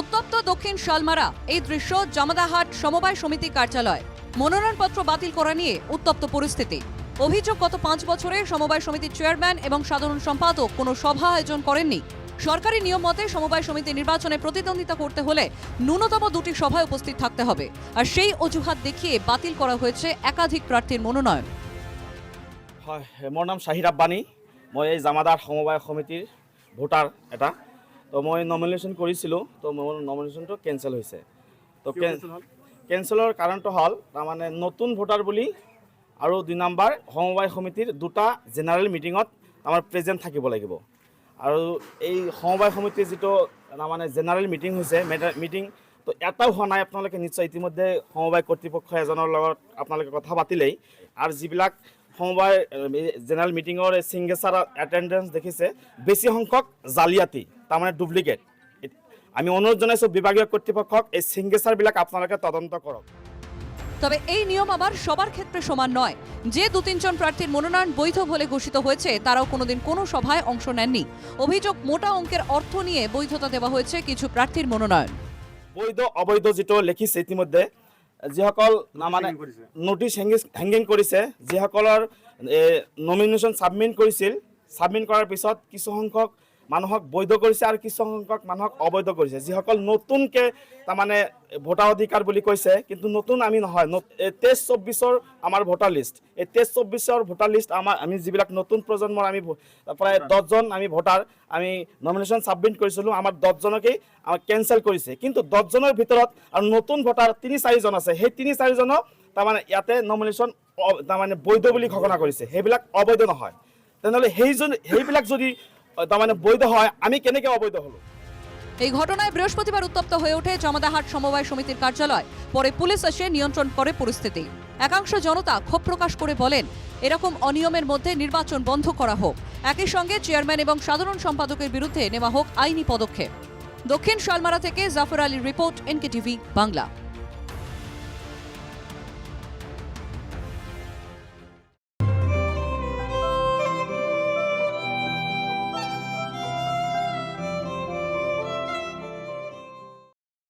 উত্তপ্ত দক্ষিণ শালমারা, এই দৃশ্য জামাদাহাট সমবায় সমিতি কার্যালয়। মনোনয়নপত্র বাতিল করা নিয়ে উত্তপ্ত পরিস্থিতি। অভিযোগ গত পাঁচ বছরে সমবায় সমিতির চেয়ারম্যান এবং সাধারণ সম্পাদক কোনো সভা আয়োজন করেননি। সরকারি নিয়ম মতে সমবায় সমিতি নির্বাচনে প্রতিদ্বন্দ্বিতা করতে হলে ন্যূনতম দুটি সভায় উপস্থিত থাকতে হবে আর সেই অজুহাত দেখিয়ে বাতিল করা হয়েছে একাধিক প্রার্থীর মনোনয়ন। হয় মোৰ নাম শ্বাহিদ আব্বানী। মই এই জামাদাৰ সমবায় সমিতিৰ ভোটাৰ এটা। তো মই নমিনেশ্যন কৰিছিলোঁ তো মোৰ নমিনেশ্যনটো কেঞ্চেল হৈছে। তো কেঞ্চেলৰ কাৰণটো হ'ল তাৰমানে নতুন ভোটাৰ বুলি আৰু দুই নম্বৰ সমবায় সমিতিৰ দুটা জেনেৰেল মিটিঙত আমাৰ প্ৰেজেণ্ট থাকিব লাগিব। আৰু এই সমবায় সমিতিৰ যিটো তাৰমানে জেনেৰেল মিটিং হৈছে মিটিং তো এটাও হোৱা নাই আপোনালোকে নিশ্চয় ইতিমধ্যে সমবায় কৰ্তৃপক্ষ এজনৰ লগত আপোনালোকে কথা পাতিলেই। আৰু যিবিলাক সমবায় জেনেৰেল মিটিঙৰ চিংগেচাৰ এটেণ্ডেঞ্চ দেখিছে বেছি সংখ্যক জালিয়াতি। তাৰমানে ডুপ্লিকেট। আমি অনুরোধ জনাইছোঁ বিভাগীয় কৰ্তৃপক্ষক এই চিংগেচাৰবিলাক আপোনালোকে তদন্ত কৰক তবে এই নিয়ম আবার সবার ক্ষেত্রে সমান নয়। যে দু তিনজন প্রার্থীর মনোনয়ন বৈধ বলে ঘোষিত হয়েছে তারাও কোনোদিন কোনো সভায় অংশ নেননি। অভিযোগ মোটা অঙ্কের অর্থ নিয়ে বৈধতা দেওয়া হয়েছে কিছু প্রার্থীর মনোনয়ন। বৈধ অবৈধ যিটো লিখিছে ইতিমধ্যে যিসকল মানে নটিচ হেংগিং হেংগিং কৰিছে যিসকলৰ নমিনেশ্যন ছাবমিট কৰিছিল ছাবমিট কৰাৰ পিছত কিছু সংখ্যক মানুহক বৈধ কৰিছে আৰু কিছু সংখ্যক মানুহক অবৈধ কৰিছে। যিসকল নতুনকৈ তাৰমানে ভোটাৰ অধিকাৰ বুলি কৈছে, কিন্তু নতুন আমি নহয়। তেইছ চৌব্বিছৰ আমাৰ ভোটাৰ লিষ্ট এই তেইছ চৌব্বিছৰ ভোটাৰ লিষ্ট আমাৰ আমি যিবিলাক নতুন প্ৰজন্মৰ আমি প্ৰায় দহজন আমি ভোটাৰ আমি নমিনেশ্যন ছাবমিট কৰিছিলোঁ, আমাৰ দহজনকেই আমাক কেঞ্চেল কৰিছে। কিন্তু দহজনৰ ভিতৰত আৰু নতুন ভোটাৰ তিনি চাৰিজন আছে। সেই তিনি চাৰিজনক তাৰমানে ইয়াতে নমিনেশ্যন তাৰমানে বৈধ বুলি ঘোষণা কৰিছে। সেইবিলাক অবৈধ নহয়। তেনেহ'লে সেইজন সেইবিলাক যদি আহ, তাৰমানে বৈধ হয় আমি কেনেকৈ অবৈধ হ'লোঁ? এই ঘটনায় বৃহস্পতিবার উত্তপ্ত হয়ে ওঠে জমাদাহাট সমবায় সমিতির কার্যালয়। পরে পুলিশ এসে নিয়ন্ত্রণ করে পরিস্থিতি। একাংশ জনতা ক্ষোভ প্রকাশ করে বলেন এরকম অনিয়মের মধ্যে নির্বাচন বন্ধ করা হোক। একই সঙ্গে চেয়ারম্যান এবং সাধারণ সম্পাদকের বিরুদ্ধে নেওয়া হোক আইনি পদক্ষেপ। দক্ষিণ শালমারা থেকে জাফর আলীর রিপোর্ট এনকে টিভি বাংলা।